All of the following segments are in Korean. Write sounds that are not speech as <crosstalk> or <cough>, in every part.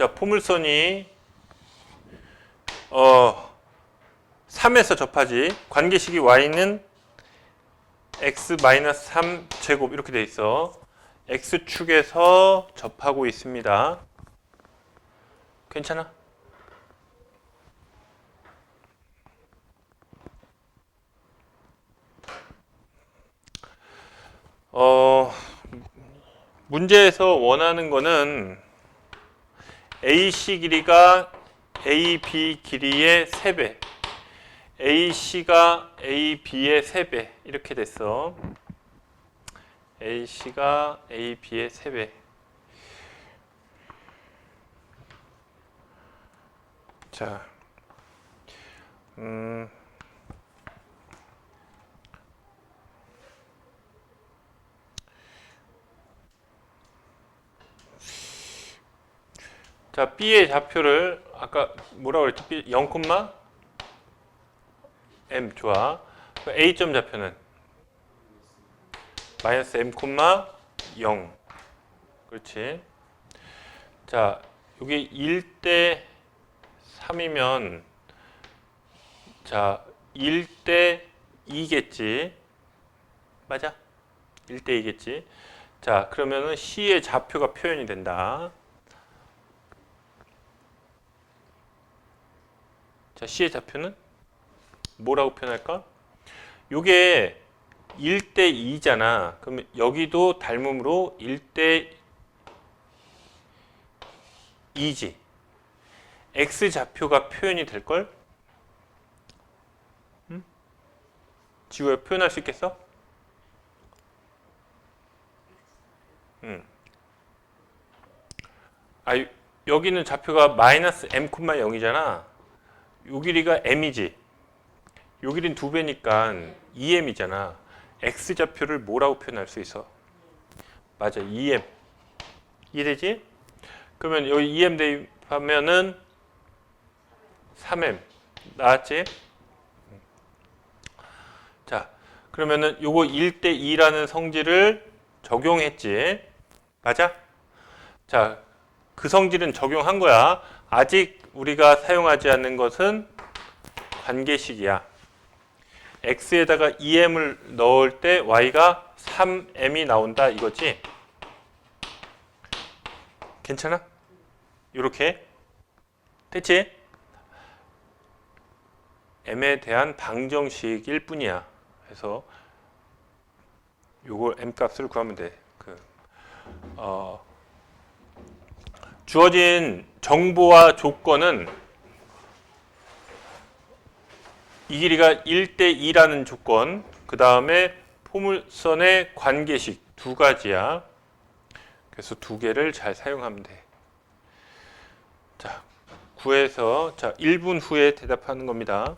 자, 포물선이 어 3에서 접하지. 관계식이 y는 x-3 제곱 이렇게 돼 있어. x축에서 접하고 있습니다. 괜찮아? 어, 문제에서 원하는 거는 AC 길이가 AB 길이의 3배, AC가 AB의 3배 이렇게 됐어. AC가 AB의 3배. 자, 음, 자, B의 좌표를 아까 뭐라고 그랬지? B 0, M 좋아. 그 A점 좌표는 마이너스 M, 0. 그렇지. 자, 여기 1대 3이면 자, 1대 2겠지. 맞아? 1대 2겠지. 자, 그러면은 C의 좌표가 표현이 된다. 자, C의 좌표는 뭐라고 표현할까? 요게 1대 2잖아. 그러면 여기도 닮음으로 1대 2지. X 좌표가 표현이 될 걸? 응? 지구야 표현할 수 있겠어? 응. 아, 요- 여기는 좌표가 마이너스 m, 0이잖아. 요 길이가 m이지. 요 길이는 두 배니까 2m이잖아. x 좌표를 뭐라고 표현할 수 있어? 맞아, 2m. 이해되지? 그러면 여기 2m 대입하면은 3m. 나왔지? 자, 그러면은 요거 1대 2라는 성질을 적용했지. 맞아? 자, 그 성질은 적용한 거야. 아직 우리가 사용하지 않는 것은 관계식이야. x에다가 2m을 넣을 때 y가 3m이 나온다 이거지? 괜찮아? 이렇게 됐지? m에 대한 방정식일 뿐이야. 그래서 요걸 m 값을 구하면 돼. 그 어, 주어진 정보와 조건은 이 길이가 1대 2라는 조건, 그 다음에 포물선의 관계식 두 가지야. 그래서 두 개를 잘 사용하면 돼. 자, 9에서 자 1분 후에 대답하는 겁니다.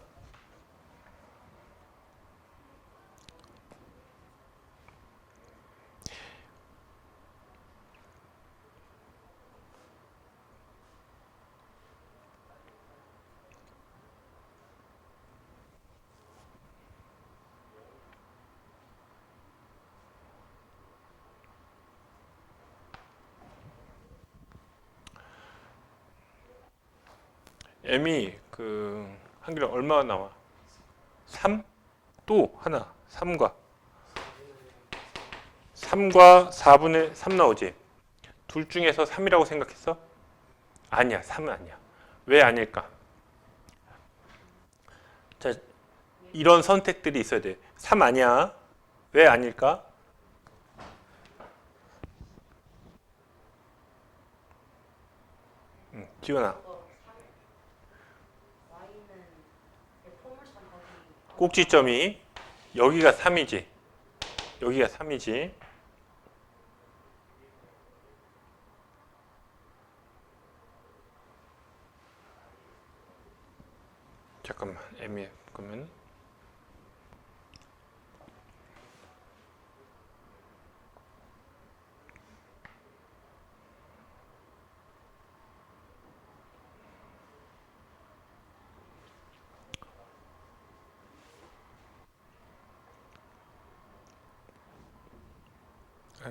M이 그 한 길에 얼마가 나와? 3? 또 하나 3과 3과 4분의 3 나오지? 둘 중에서 3이라고 생각했어? 아니야 3은 아니야 왜 아닐까? 자 이런 선택들이 있어야 돼 3 아니야 왜 아닐까? 응, 지원아 꼭지점이 여기가 3이지. 여기가 3이지. 잠깐만. 애매해.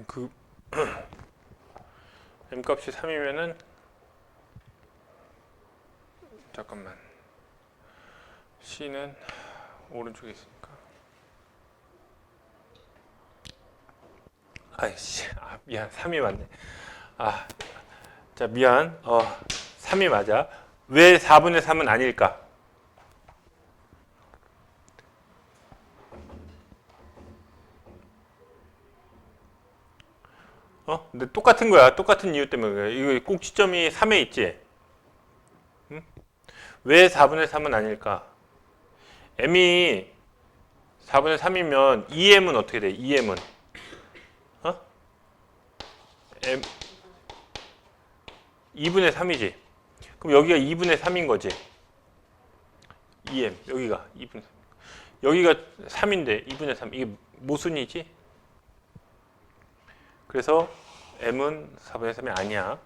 그 m 값이 3이면은 잠깐만. C는 오른쪽에 있으니까. 아이씨, 아, 미안, 3이 맞네. 아, 자, 미안. 어, 3이 맞아. 왜 4분의 3은 아닐까? 어? 근데 똑같은 거야. 똑같은 이유 때문에. 이거 꼭지점이 3에 있지? 응? 왜 4분의 3은 아닐까? m이 4분의 3이면 2m은 어떻게 돼? 2m은? 어? m 2분의 3이지. 그럼 여기가 2분의 3인 거지. 2m 여기가 2분의 3. 여기가 3인데 2분의 3 이게 모순이지? 그래서 m은 4분의 3이 아니야.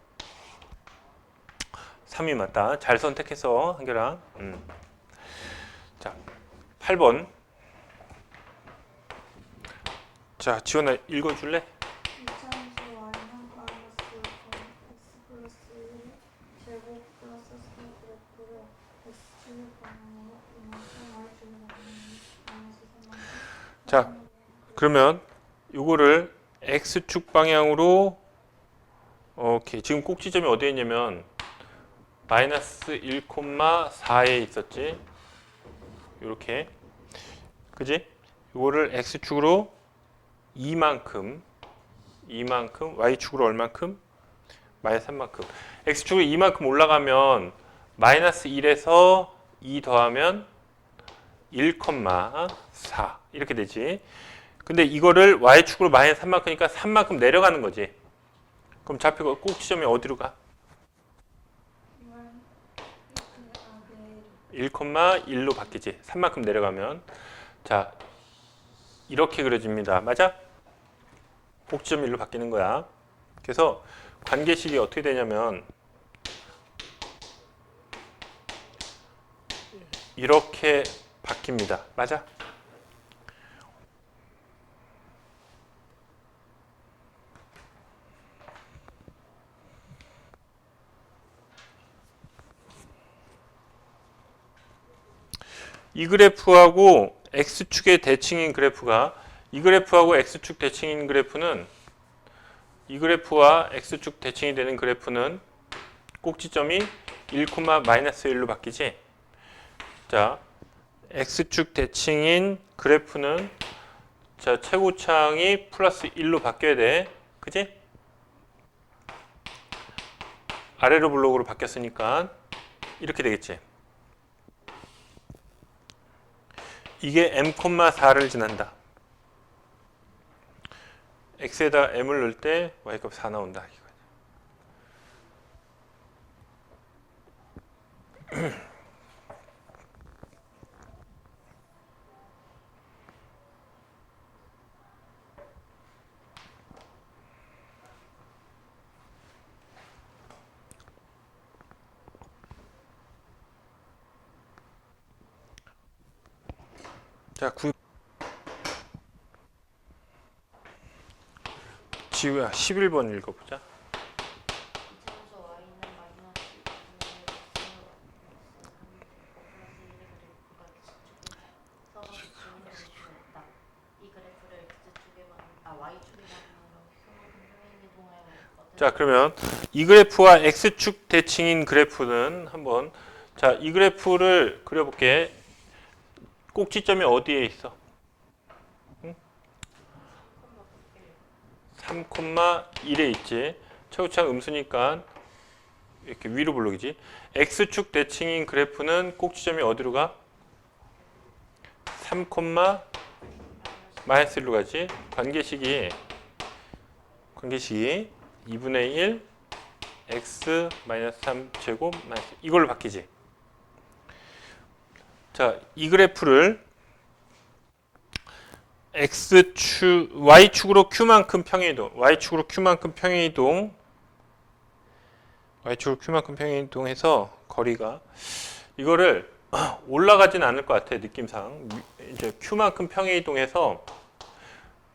3이 맞다. 잘 선택해서 한결아. 음. 자, 8번. 자, 지원아 읽어줄래? 이차함수 y는 마이너스 6 x 플러스 1 제곱 플러스 3 그래프를 x축 방향으로 이만큼 y축 방향으로 마이너스 3만큼 자, 그러면 요거를 x축 방향으로 오케이. 지금 꼭지점이 어디에 있냐면 마이너스 1,4에 있었지. 요렇게. 그지? 요거를 x축으로 이만큼 이만큼 y축으로 얼만큼? 마이너스 3만큼. x축으로 이만큼 올라가면 마이너스 1에서 2 더하면 1,4 이렇게 되지. 근데 이거를 y축으로 마이너스 3만큼이니까 3만큼 내려가는 거지. 그럼 좌표가 꼭지점이 어디로 가? 1,1로 바뀌지. 3만큼 내려가면. 자, 이렇게 그려집니다. 맞아? 꼭지점 1로 바뀌는 거야. 그래서 관계식이 어떻게 되냐면 이렇게 바뀝니다. 맞아? 이 그래프하고 x축의 대칭인 그래프가 이 그래프하고 x축 대칭인 그래프는 이 그래프와 x축 대칭이 되는 그래프는 꼭지점이 1, 마이너스 1로 바뀌지. 자, x축 대칭인 그래프는 자, 최고창이 플러스 1로 바뀌어야 돼. 그지? 아래로 블록으로 바뀌었으니까 이렇게 되겠지. 이게 m,4를 지난다. x에다 m을 넣을 때 y값 4 나온다. 이거야. <clears throat> 자, 구... 지우야, 11번 읽어보자. 이차함수 y는 마이너스 2 플러스 1의 그래프가 x축에 있다. 이 그래프를 x축에 방, 아 y축에 방 향으로 평행 이동하여 어떤 자, 그러면 이 그래프와 x축 대칭인 그래프는 한번 자, 이 그래프를 그려볼게. 꼭지점이 어디에 있어? 응? 3,1에 있지. 최고창 음수니까 이렇게 위로 블록이지. x축 대칭인 그래프는 꼭지점이 어디로 가? 3, 마이너스 1로 가지. 관계식이 관계식이 2분의 1 x 마이너스 3 제곱 마이너스 이걸로 바뀌지. 자, 이 그래프를 x축 y축으로 q만큼 평행이동, y축으로 q만큼 평행이동 y축으로 q만큼 평행이동해서 거리가 이거를 <clears throat> 올라가진 않을 것 같아 느낌상. 이제 q만큼 평행이동해서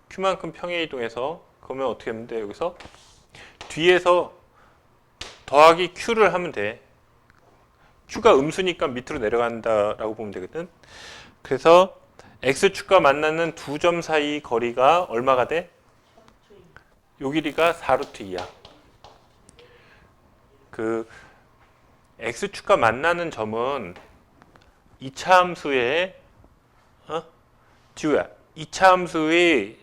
q만큼 평행이동해서 그러면 어떻게 하면 돼? 여기서 뒤에서 더하기 q를 하면 돼 q가 음수니까 밑으로 내려간다라고 보면 되거든. 그래서 x축과 만나는 두 점 사이 거리가 얼마가 돼? 요 길이가 4루트 2야. 그 x축과 만나는 점은 2차 함수의 어? 지우야. 2차 함수의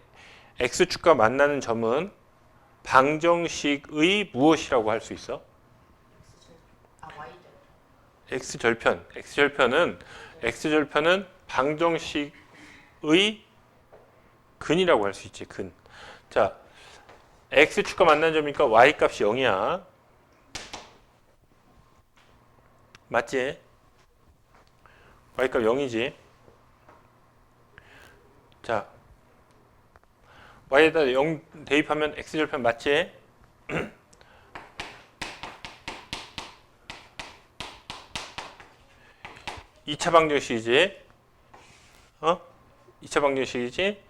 x축과 만나는 점은 방정식의 무엇이라고 할 수 있어? X절편. x절편은 x절편은 방정식의 근이라고 할 수 있지. 근. 자, x축과 만나는 점이니까 y 값이 0이야. 맞지? y 값 0이지. 자, y에다 0 대입하면 x절편 맞지? 2차 방정식이지. 어? 2차 방정식이지.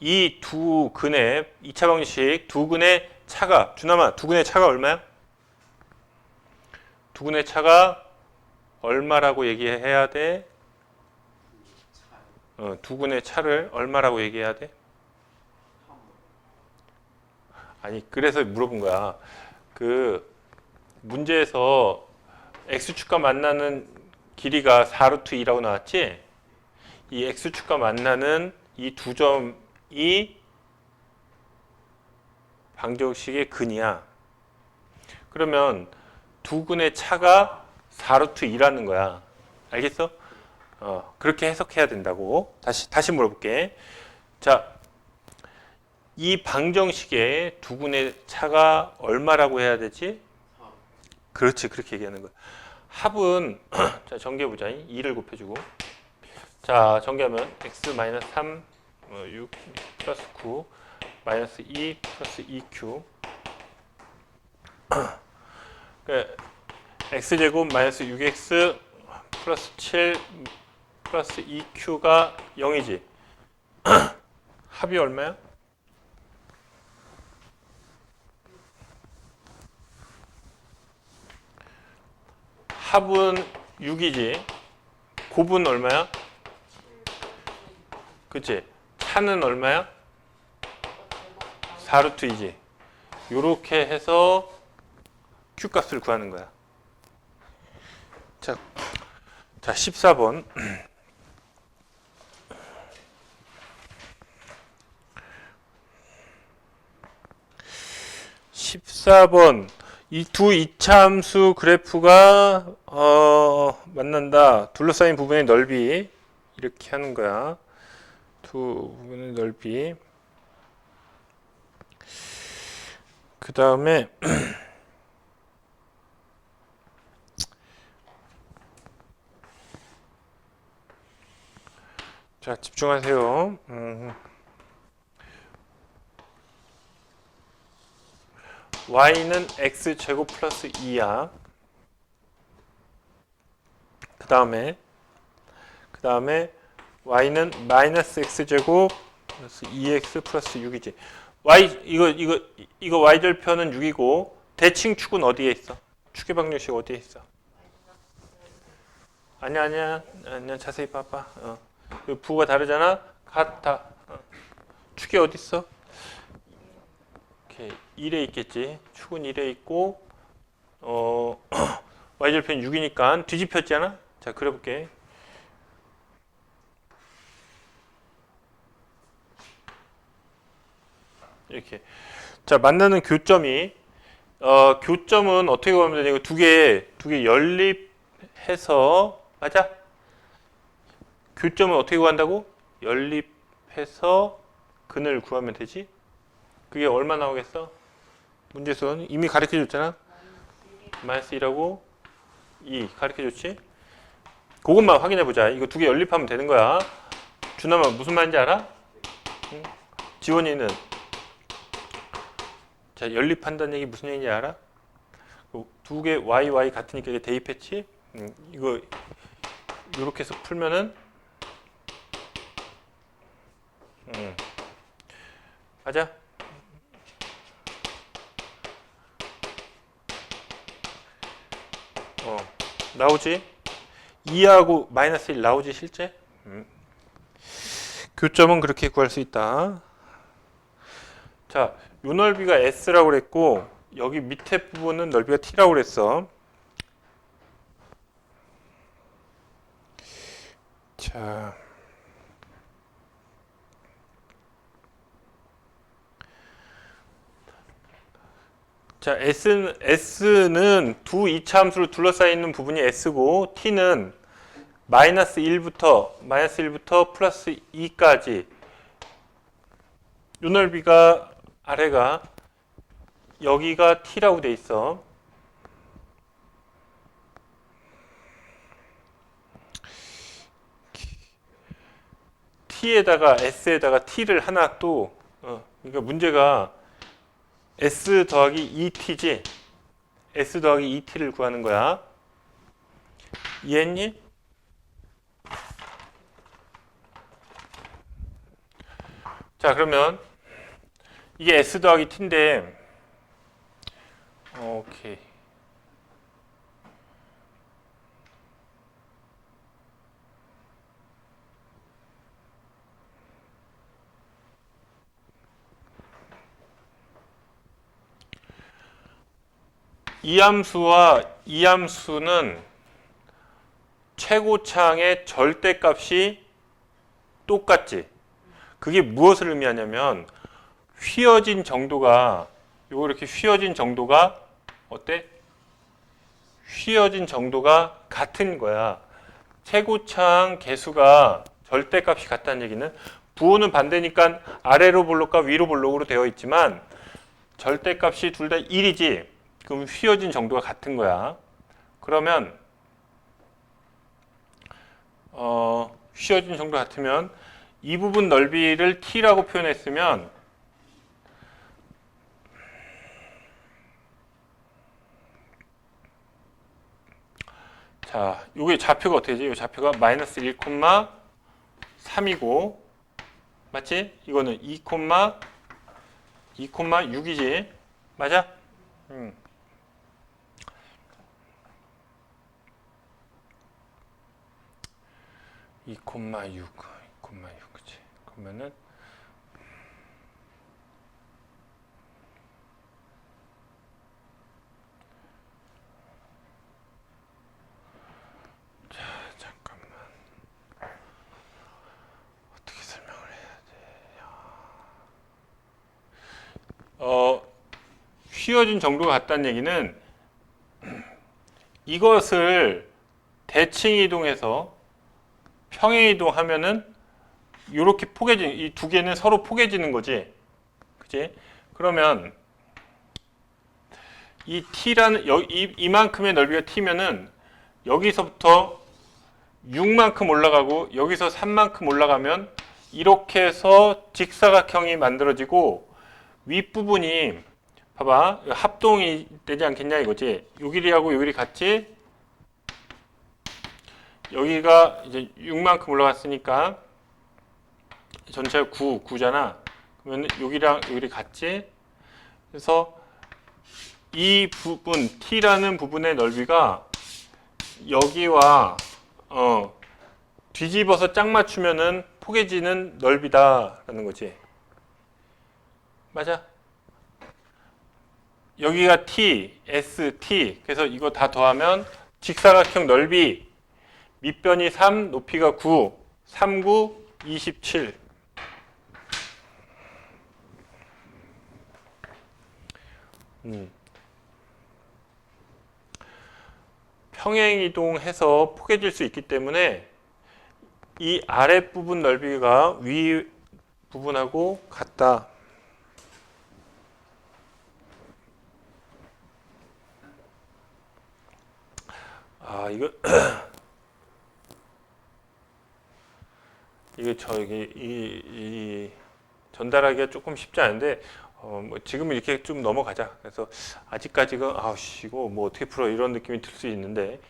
이 두 근의 2차 방정식 두 근의 차가 주남아 두 근의 차가 얼마야? 두 근의 차가 얼마라고 얘기해야 돼? 어, 두 근의 차를 얼마라고 얘기해야 돼? 아니 그래서 물어본 거야. 그 문제에서 x축과 만나는 길이가 4루트 2라고 나왔지? 이 x축과 만나는 이 두 점이 방정식의 근이야. 그러면 두 근의 차가 4루트 2라는 거야. 알겠어? 어, 그렇게 해석해야 된다고. 다시 다시 물어볼게. 자, 이 방정식의 두 근의 차가 얼마라고 해야 되지? 그렇지, 그렇게 얘기하는 거야. 합은 <clears throat> 자 보자. 2를 곱해주고 자 정리하면 x 마이너스 3 어, 6 플러스 9 마이너스 2 플러스 2q <clears throat> 그 x 제곱 마이너스 6x 플러스 7 플러스 2q가 0이지. <clears throat> 합이 얼마야? 합은 6이지. 곱은 얼마야? 그치? 차는 얼마야? 4루트이지. 요렇게 해서 Q 값을 구하는 거야. 자, 자 14번. (14번) 이 두 이차함수 그래프가 어, 만난다. 둘러싸인 부분의 넓이 이렇게 하는 거야. 두 부분의 넓이. 그 다음에 <clears throat> 자 집중하세요. 음. Y는 x 제곱 플러스 2야. 그 다음에 그 다음에 y는 마이너스 x 제곱 플러스 2x 플러스 6이지. y 이거 이거 이거 y 절편은 6이고 대칭 축은 어디에 있어? 축의 방정식 어디에 있어? 아니야 아니야 아니야 자세히 봐봐. 어. 그 부가 다르잖아. 같아. 어. 축이 어디 있어? 이렇게 1에 있겠지. 축은 1에 있고 어 y절편 6이니까 뒤집혔잖아. 자 그려볼게. 이렇게 자 만나는 교점이 어 교점은 어떻게 구하면 되냐? 두 개 두 개 연립해서 맞아? 교점은 어떻게 구한다고? 연립해서 근을 구하면 되지? 그게 얼마 나오겠어? 문제수는 이미 가르쳐 줬잖아. 마이너스 2라고 2 가르쳐 줬지? 그것만 확인해 보자. 이거 두 개 연립하면 되는 거야. 준하마 무슨 말인지 알아? 응? 지원이는 자 연립한다는 얘기 무슨 얘기인지 알아? 두 개 y y 같으니까 이게 대입했지? 음, 이거 이렇게 해서 풀면은 음. 맞아? 어. 나오지? 2하고 마이너스 1 나오지 실제? 음. 교점은 그렇게 구할 수 있다. 자, 요 넓이가 S라고 그랬고 여기 밑에 부분은 넓이가 T라고 그랬어. 자. 자, S는, S는 두 이차함수로 둘러싸여 있는 부분이 S고 T는 마이너스 1부터 마이너스 1부터 플러스 2까지 요 넓이가 아래가 여기가 T라고 돼 있어. T에다가 S에다가 T를 하나 또 어, 그러니까 문제가 S 더하기 2T지? S 더하기 2T를 구하는 거야. 이해했니? 자 그러면 이게 S 더하기 T인데 오케이 이 함수와 이 함수는 최고창의 절대값이 똑같지. 그게 무엇을 의미하냐면 휘어진 정도가 요거 이렇게 휘어진 정도가 어때? 휘어진 정도가 같은 거야. 최고창 개수가 절대값이 같다는 얘기는 부호는 반대니까 아래로 볼록과 위로 볼록으로 되어 있지만 절대값이 둘 다 1이지. 그럼 휘어진 정도가 같은 거야. 그러면 어, 휘어진 정도 같으면 이 부분 넓이를 t라고 표현했으면 자, 요게 좌표가 어떻게 되지? 이 좌표가 마이너스 1,3이고 맞지? 이거는 2, 2,6이지. 맞아? 음. 2,6, 2,6 그치? 그러면은? 어 휘어진 정도가 같다는 얘기는 <clears throat> 이것을 대칭 이동해서 평행 이동하면은 이렇게 포개진 이 두 개는 서로 포개지는 거지, 그지? 그러면 이 t라는 여, 이, 이만큼의 넓이가 t면은 여기서부터 6만큼 올라가고 여기서 3만큼 올라가면 이렇게 해서 직사각형이 만들어지고 윗부분이 봐봐 합동이 되지 않겠냐 이거지 요 길이하고 요 길이 같지 여기가 이제 6만큼 올라갔으니까 전체가 9, 9잖아. 그러면 여기랑 여기 같지? 그래서 이 부분 t라는 부분의 넓이가 여기와 어, 뒤집어서 짝 맞추면은 포개지는 넓이다라는 거지. 맞아? 여기가 t, s, t. 그래서 이거 다 더하면 직사각형 넓이 밑변이 3, 높이가 9, 3, 9, 27. 음. 평행 이동해서 포개질 수 있기 때문에 이 아랫부분 넓이가 위 부분하고 같다. 아, 이거 <clears throat> 이게 저기 이, 이 전달하기가 조금 쉽지 않은데 어, 뭐 지금 이렇게 좀 넘어가자. 그래서 아직까지는 아우씨 이거 뭐 어떻게 풀어 이런 느낌이 들 수 있는데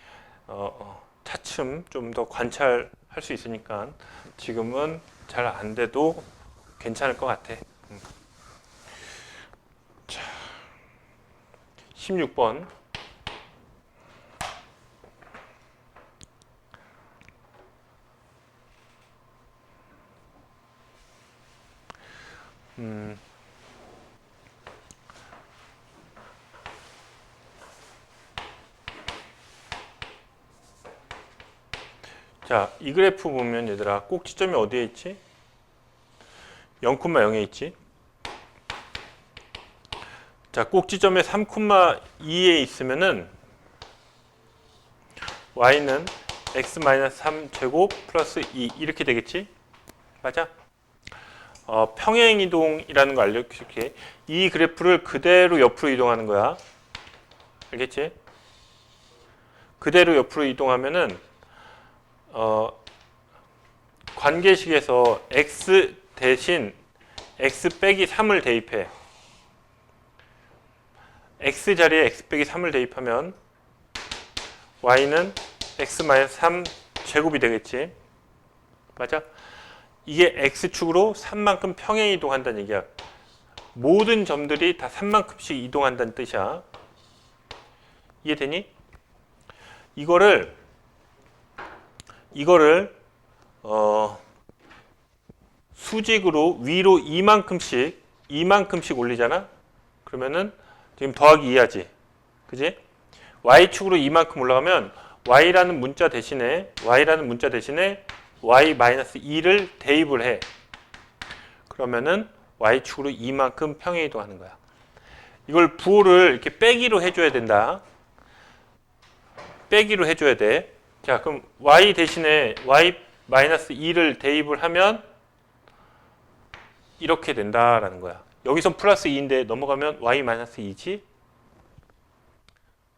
어, 어, 차츰 좀 더 관찰할 수 있으니까 지금은 잘 안 돼도 괜찮을 것 같아. 음. 자, 16번. 자, 이 그래프 보면 얘들아 꼭지점이 어디에 있지? 0,0에 있지. 자, 꼭지점에 3,2에 있으면은 y는 x-3 제곱 플러스 2 이렇게 되겠지? 맞아? 어, 평행 이동이라는 거 알려줄게. 이 그래프를 그대로 옆으로 이동하는 거야. 알겠지? 그대로 옆으로 이동하면은 어, 관계식에서 x 대신 x 빼기 3을 대입해. x 자리에 x 빼기 3을 대입하면 y는 x-3 제곱이 되겠지. 맞아? 이게 x축으로 3만큼 평행 이동한다는 얘기야. 모든 점들이 다 3만큼씩 이동한다는 뜻이야. 이해되니? 이거를 이거를 어 수직으로 위로 이만큼씩 이만큼씩 올리잖아. 그러면은 지금 더하기 2하지. 그지? y축으로 이만큼 올라가면 y라는 문자 대신에 y라는 문자 대신에 y-2를 대입을 해. 그러면은 y축으로 이만큼 평행 이동하는 거야. 이걸 부호를 이렇게 빼기로 해줘야 된다. 빼기로 해줘야 돼. 자, 그럼 y 대신에 y-2를 대입을 하면 이렇게 된다라는 거야. 여기서 플러스 2인데 넘어가면 y-2지?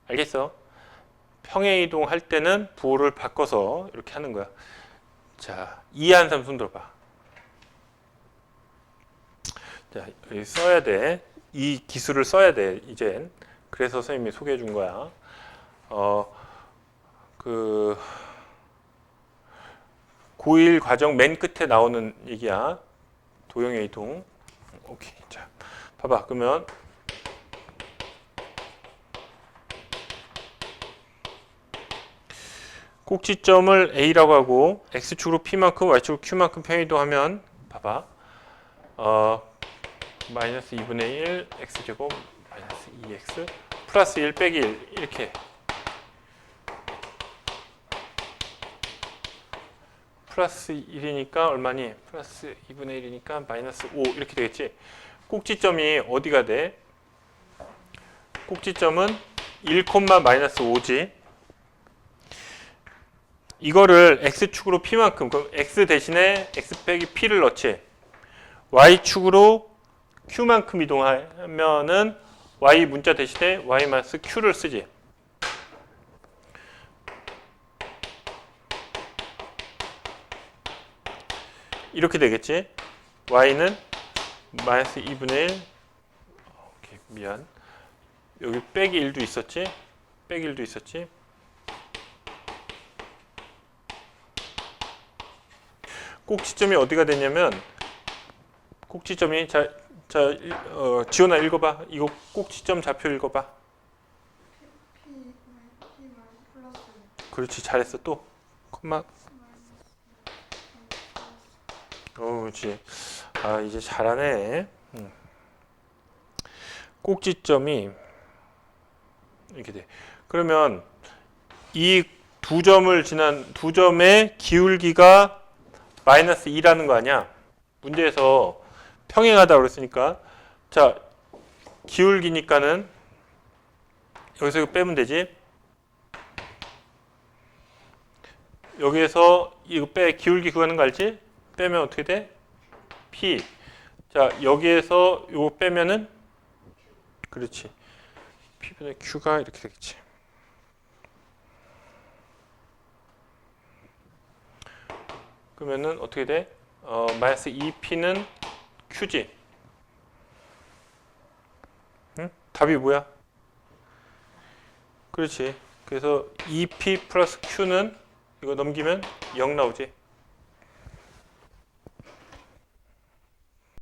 알겠어? 평행 이동할 때는 부호를 바꿔서 이렇게 하는 거야. 자, 이해한 사람 손 들어 봐. 자, 여기 써야 돼. 이 기술을 써야 돼, 이젠. 그래서 선생님이 소개해 준 거야. 어, 그, 고1 과정 맨 끝에 나오는 얘기야. 도형의 이동. 오케이. 자, 봐봐. 그러면 꼭지점을 A라고 하고 X축으로 P만큼 Y축으로 Q만큼 평이동하면 봐봐 어, 마이너스 2분의 1 X제곱 마이너스 2X 플러스 1 빼기 1 이렇게 플러스 1이니까 얼마니? 플러스 2분의 1이니까 마이너스 5 이렇게 되겠지 꼭지점이 어디가 돼? 꼭지점은 1, 마이너스 5지 이거를 x축으로 p만큼 그럼 x 대신에 x 빼기 p를 넣지 y축으로 q만큼 이동하면은 y 문자 대신에 y 마이너스 q를 쓰지 이렇게 되겠지 y는 마이너스 2분의 1 오케이, 미안 여기 빼기 1도 있었지 빼기 1도 있었지 꼭지점이 어디가 되냐면 꼭지점이 자, 자 일- 어, 지원아 읽어봐. 이거 꼭지점 좌표 읽어봐. 그렇지 잘했어 또 콤마. 어, 그렇지. 아 이제 잘하네. 음. 꼭지점이 이렇게 돼. 그러면 이 두 점을 지난 두 점의 기울기가 마이너스 2라는 거 아니야? 문제에서 평행하다 그랬으니까 자 기울기니까는 여기서 이거 빼면 되지 여기에서 이거 빼 기울기 구하는 거 알지? 빼면 어떻게 돼? P 자 여기에서 이거 빼면은 그렇지 P분의 Q가 이렇게 되겠지 그러면은 어떻게 돼? 어, 마이너스 2p는 q지. 응? 답이 뭐야? 그렇지. 그래서 2p 플러스 q는 이거 넘기면 0 나오지.